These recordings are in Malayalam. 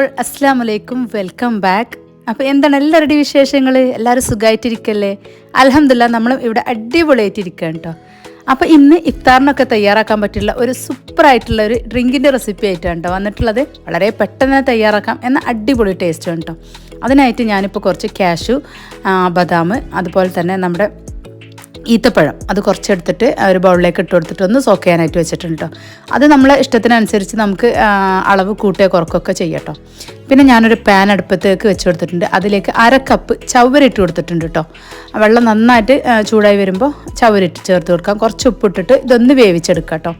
ഓൾ അസ്സാം വലൈക്കും വെൽക്കം ബാക്ക്. അപ്പോൾ എന്താണ് എല്ലാവരുടെയും വിശേഷങ്ങൾ? എല്ലാവരും സുഖമായിട്ടിരിക്കല്ലേ അലഹമില്ല നമ്മൾ ഇവിടെ അടിപൊളിയായിട്ടിരിക്കുകയാണ് കേട്ടോ. അപ്പോൾ ഇന്ന് ഇഫ്താറിനൊക്കെ തയ്യാറാക്കാൻ പറ്റുള്ള ഒരു സൂപ്പറായിട്ടുള്ള ഒരു ഡ്രിങ്കിന്റെ റെസിപ്പി ആയിട്ടാണ് കേട്ടോ വന്നിട്ടുള്ളത്. വളരെ പെട്ടെന്ന് തയ്യാറാക്കാം എന്ന അടിപൊളി ടേസ്റ്റ് കേട്ടോ. അതിനായിട്ട് ഞാനിപ്പോൾ കുറച്ച് കാഷു ബദാം അതുപോലെ തന്നെ നമ്മുടെ ഈത്തപ്പഴം. അത് കുറച്ചെടുത്തിട്ട് ഒരു ബൗളിലേക്ക് ഇട്ട് കൊടുത്തിട്ട് ഒന്ന് സോക്ക് ചെയ്യാനായിട്ട് വെച്ചിട്ടുണ്ട് കേട്ടോ അത് നമ്മളെ ഇഷ്ടത്തിനനുസരിച്ച് നമുക്ക് അളവ് കൂട്ടുക കുറക്കൊക്കെ ചെയ്യട്ടോ പിന്നെ ഞാനൊരു പാൻ അടുപ്പത്തേക്ക് വെച്ച് കൊടുത്തിട്ടുണ്ട് അതിലേക്ക് അര കപ്പ് ചവരിട്ട് കൊടുത്തിട്ടുണ്ട് കേട്ടോ വെള്ളം നന്നായിട്ട് ചൂടായി വരുമ്പോൾ ചവരിട്ട് ചേർത്ത് കൊടുക്കാം. കുറച്ച് ഉപ്പിട്ടിട്ട് ഇതൊന്ന് വേവിച്ചെടുക്കാം കേട്ടോ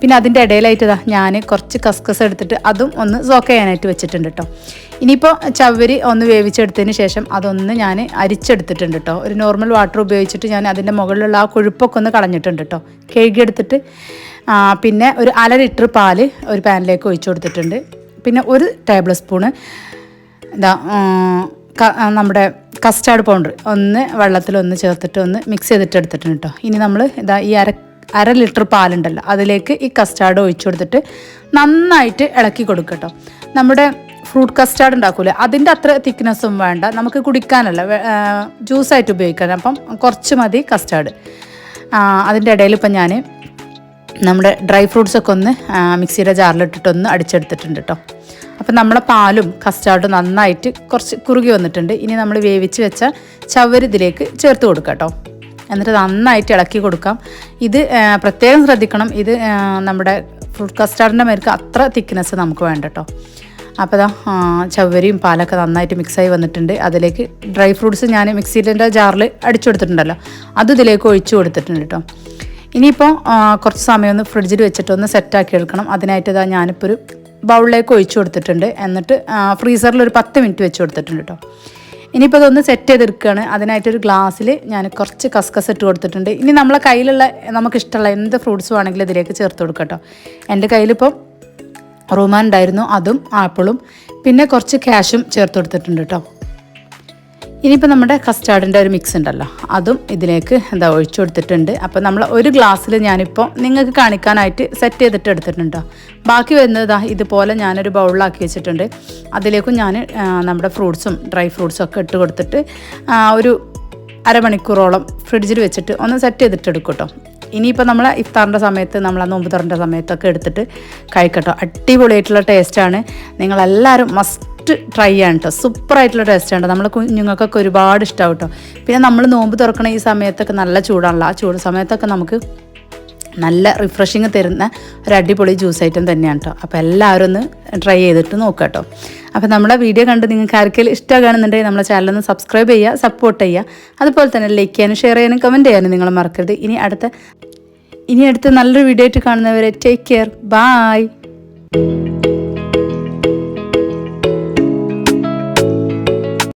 പിന്നെ അതിന്റെ ഇടയിലായിട്ട് ഇതാ ഞാൻ കുറച്ച് കസ്കസ് എടുത്തിട്ട് അതും ഒന്ന് സോക്ക് ചെയ്യാനായിട്ട് വെച്ചിട്ടുണ്ട് കേട്ടോ ഇനിയിപ്പോൾ ചവരി ഒന്ന് വേവിച്ചെടുത്തതിന് ശേഷം അതൊന്ന് ഞാൻ അരിച്ചെടുത്തിട്ടുണ്ട് കേട്ടോ ഒരു നോർമൽ വാട്ടർ ഉപയോഗിച്ചിട്ട് ഞാൻ അതിന്റെ മുകളിലുള്ള ആ കൊഴുപ്പൊക്കെ ഒന്ന് കളഞ്ഞിട്ടുണ്ട് കേട്ടോ കഴുകിയെടുത്തിട്ട് പിന്നെ ഒരു അര ലിറ്റർ പാൽ ഒരു പാനിലേക്ക് ഒഴിച്ചു കൊടുത്തിട്ടുണ്ട്. പിന്നെ ഒരു ടേബിൾ സ്പൂണ് എന്താ നമ്മുടെ കസ്റ്റാർഡ് പൗഡർ ഒന്ന് വെള്ളത്തിൽ ഒന്ന് ചേർത്തിട്ട് ഒന്ന് മിക്സ് ചെയ്തിട്ട് എടുത്തിട്ടുണ്ട് കേട്ടോ ഇനി നമ്മൾ ഇതാ ഈ അര അര ലിറ്റർ പാലുണ്ടല്ലോ അതിലേക്ക് ഈ കസ്റ്റാർഡ് ഒഴിച്ചു കൊടുത്തിട്ട് നന്നായിട്ട് ഇളക്കി കൊടുക്കട്ടോ നമ്മുടെ ഫ്രൂട്ട് കസ്റ്റാർഡ് ഉണ്ടാക്കൂലേ അതിന്റെ അത്ര തിക്നെസ്സും വേണ്ട നമുക്ക് കുടിക്കാനല്ല ജ്യൂസായിട്ട് ഉപയോഗിക്കാൻ അപ്പം കുറച്ച് മതി കസ്റ്റാർഡ്. അതിന്റെ ഇടയിൽ ഇപ്പം ഞാൻ നമ്മുടെ ഡ്രൈ ഫ്രൂട്ട്സൊക്കെ ഒന്ന് മിക്സിയുടെ ജാറിലിട്ടിട്ടൊന്ന് അടിച്ചെടുത്തിട്ടുണ്ട് കേട്ടോ അപ്പം നമ്മളെ പാലും കസ്റ്റാർഡും നന്നായിട്ട് കുറച്ച് കുറുകി വന്നിട്ടുണ്ട്. ഇനി നമ്മൾ വേവിച്ച് വെച്ച ചവര് ഇതിലേക്ക് ചേർത്ത് കൊടുക്കാം കേട്ടോ. എന്നിട്ട് നന്നായിട്ട് ഇളക്കി കൊടുക്കാം. ഇത് പ്രത്യേകം ശ്രദ്ധിക്കണം. ഇത് നമ്മുടെ ഫ്രൂട്ട് കസ്റ്റാർഡിന്റെ മേർക്ക് അത്ര തിക്നെസ് നമുക്ക് വേണ്ട കേട്ടോ. അപ്പോൾ ഇതാ ചവരിയും പാലൊക്കെ നന്നായിട്ട് മിക്സായി വന്നിട്ടുണ്ട്. അതിലേക്ക് ഡ്രൈ ഫ്രൂട്ട്സ് ഞാൻ മിക്സിയിലെ ജാറിൽ അടിച്ചു കൊടുത്തിട്ടുണ്ടല്ലോ. അത് ഇതിലേക്ക് ഒഴിച്ചു കൊടുത്തിട്ടുണ്ട് കേട്ടോ. ഇനിയിപ്പോൾ കുറച്ച് സമയം ഒന്ന് ഫ്രിഡ്ജിൽ വെച്ചിട്ടൊന്ന് സെറ്റാക്കി എടുക്കണം. അതിനായിട്ട് ഇതാ ഞാനിപ്പോൾ ഒരു ബൗളിലേക്ക് ഒഴിച്ചു കൊടുത്തിട്ടുണ്ട്. എന്നിട്ട് ഫ്രീസറിൽ ഒരു പത്ത് മിനിറ്റ് വെച്ച് കൊടുത്തിട്ടുണ്ട് കേട്ടോ ഇനിയിപ്പോൾ അതൊന്ന് സെറ്റ് ചെയ്തെടുക്കുകയാണ്. അതിനായിട്ടൊരു ഗ്ലാസ്സിൽ ഞാൻ കുറച്ച് കസ്കസ് ഇട്ട് കൊടുത്തിട്ടുണ്ട്. ഇനി നമ്മളെ കയ്യിലുള്ള നമുക്കിഷ്ടമുള്ള എന്ത് ഫ്രൂട്ട്സ് ആണെങ്കിലും ഇതിലേക്ക് ചേർത്ത് കൊടുക്കാം കേട്ടോ എന്റെ കയ്യിലിപ്പം റൂമാൻ ഉണ്ടായിരുന്നു അതും ആപ്പിളും പിന്നെ കുറച്ച് ക്യാഷും ചേർത്ത് കൊടുത്തിട്ടുണ്ട് കേട്ടോ ഇനിയിപ്പോൾ നമ്മുടെ കസ്റ്റാർഡിന്റെ ഒരു മിക്സ് ഉണ്ടല്ലോ. അതും ഇതിലേക്ക് എന്താ ഒഴിച്ചു കൊടുത്തിട്ടുണ്ട്. അപ്പോൾ നമ്മൾ ഒരു ഗ്ലാസ്സിൽ ഞാനിപ്പോൾ നിങ്ങൾക്ക് കാണിക്കാനായിട്ട് സെറ്റ് ചെയ്തിട്ട് എടുത്തിട്ടുണ്ടോ? ബാക്കി വരുന്നത് ഇതുപോലെ ഞാനൊരു ബൗളിലാക്കി വെച്ചിട്ടുണ്ട്. അതിലേക്കും ഞാൻ നമ്മുടെ ഫ്രൂട്ട്സും ഡ്രൈ ഫ്രൂട്ട്സും ഒക്കെ ഇട്ട് കൊടുത്തിട്ട് ഒരു അരമണിക്കൂറോളം ഫ്രിഡ്ജിൽ വെച്ചിട്ട് ഒന്ന് സെറ്റ് ചെയ്തിട്ട് എടുക്കും കേട്ടോ ഇനിയിപ്പോൾ നമ്മൾ ഇഫ്താറിന്റെ സമയത്ത് നമ്മൾ ആ നോമ്പ് തുറന്റെ സമയത്തൊക്കെ എടുത്തിട്ട് കഴിക്കട്ടോ. അടിപൊളിയായിട്ടുള്ള ടേസ്റ്റാണ് നിങ്ങളെല്ലാവരും മസ്റ്റ് ട്രൈ ചെയ്യണം കേട്ടോ സൂപ്പറായിട്ടുള്ള ടേസ്റ്റാണ് നമ്മൾ കുഞ്ഞുങ്ങൾക്കൊക്കെ ഒരുപാട് ഇഷ്ടമാവും കേട്ടോ പിന്നെ നമ്മൾ നോമ്പ് തുറക്കണ ഈ സമയത്തൊക്കെ നല്ല ചൂടാണല്ലോ. ആ ചൂട് സമയത്തൊക്കെ നമുക്ക് നല്ല റിഫ്രഷിങ് തരുന്ന ഒരു അടിപൊളി ജ്യൂസ് ഐറ്റം തന്നെയാണ് കേട്ടോ അപ്പോൾ എല്ലാവരും ഒന്ന് ട്രൈ ചെയ്തിട്ട് നോക്കുക കേട്ടോ അപ്പോൾ നമ്മുടെ വീഡിയോ കണ്ട് നിങ്ങൾക്ക് ആർക്കെങ്കിലും ഇഷ്ടമാകുകയാണെന്നുണ്ടെങ്കിൽ നമ്മുടെ ചാനലൊന്ന് സബ്സ്ക്രൈബ് ചെയ്യുക സപ്പോർട്ട് ചെയ്യുക. അതുപോലെ തന്നെ ലൈക്ക് ചെയ്യാനും ഷെയർ ചെയ്യാനും കമന്റ് ചെയ്യാനും നിങ്ങൾ മറക്കരുത്. ഇനി അടുത്ത ഇനി അടുത്ത നല്ലൊരു വീഡിയോ ആയിട്ട് കാണുന്നവരെ ടേക്ക് കെയർ ബായ്